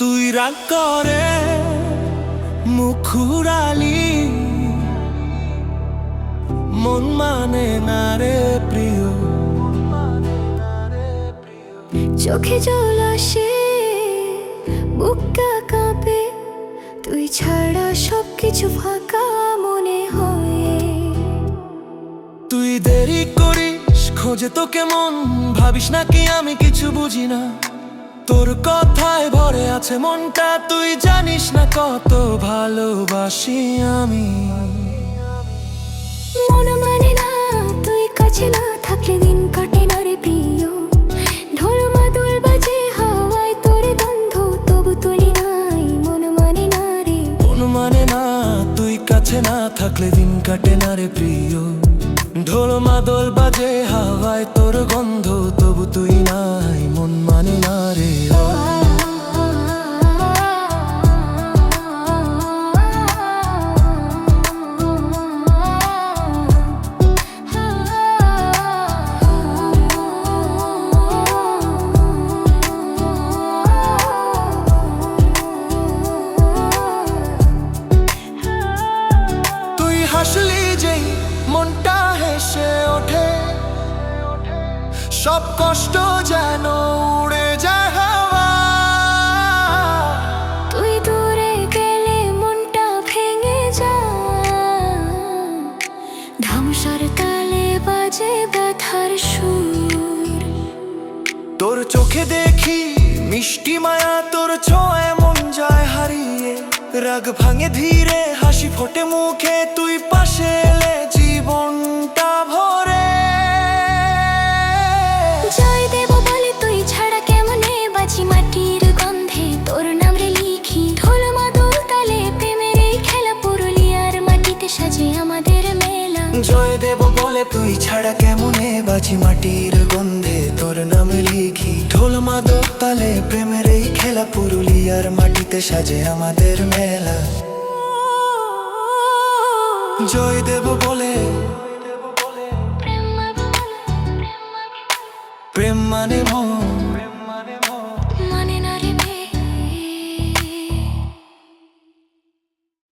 রাগ করে মুখুরালি মন মানে না রে প্রিয়। চোখে জল আসে বুকটা কাঁপে। তুই ছাড়া সবকিছু ফাঁকা মনে হয়। তুই দেরি করিস খোঁজে তো কেমন ভাবিস নাকি আমি কিছু বুঝি না। তোর কথায় ভরে আছে মনটা তুই জানিস না কত ভালোবাসি আমি। মন মানে না তুই কাছে না থাকলে দিন কাটে না রে প্রিয়। ঢোল মাদুল বাজে হাওয়ায় তোরে গন্ধ তবু তুলি নাই মন মানে না রে। মন মানে না তুই কাছে না থাকলে দিন কাটে না রে প্রিয়। ঢোল মাদল বাজে হাওয়ায় তোর গন্ধ তবু তুই নাই হাসলি যেই মনটা হেসে ওঠে। সব কষ্ট যেন উড়ে যায় হাওয়া। তুই দূরে গেলে মনটা ভেঙে যায়। ধামসার তালে বাজে ব্যথার সুর। তোর চোখে দেখি মিষ্টি মায়া তোর ছোঁয়ায় মন যায় হারিয়ে। রাগ ভাঙে ধীরে হাসি ফোটে মুখে তুই পাশে এলে জীবনটা ভরে। জয় দেব বলে তুই ছাড়া কেমনে? বাজি মাটির গন্ধে তোর নাম রে লিখি। ঢোল মাদুর তালে প্রেমের এই খেলা পুরুলিয়ার মাটিতে সাজে আমাদের মেলা। জয় দেব বলে তুই ছাড়া কেমনে? বাজি মাটির গন্ধে তোর নাম লিখি। ঢোল মাদক তালে প্রেমের এই খেলা পুরুলিয়ার মাটিতে সাজে আমাদের মেলা। জয় দেব বলে। প্রেম মানে মন।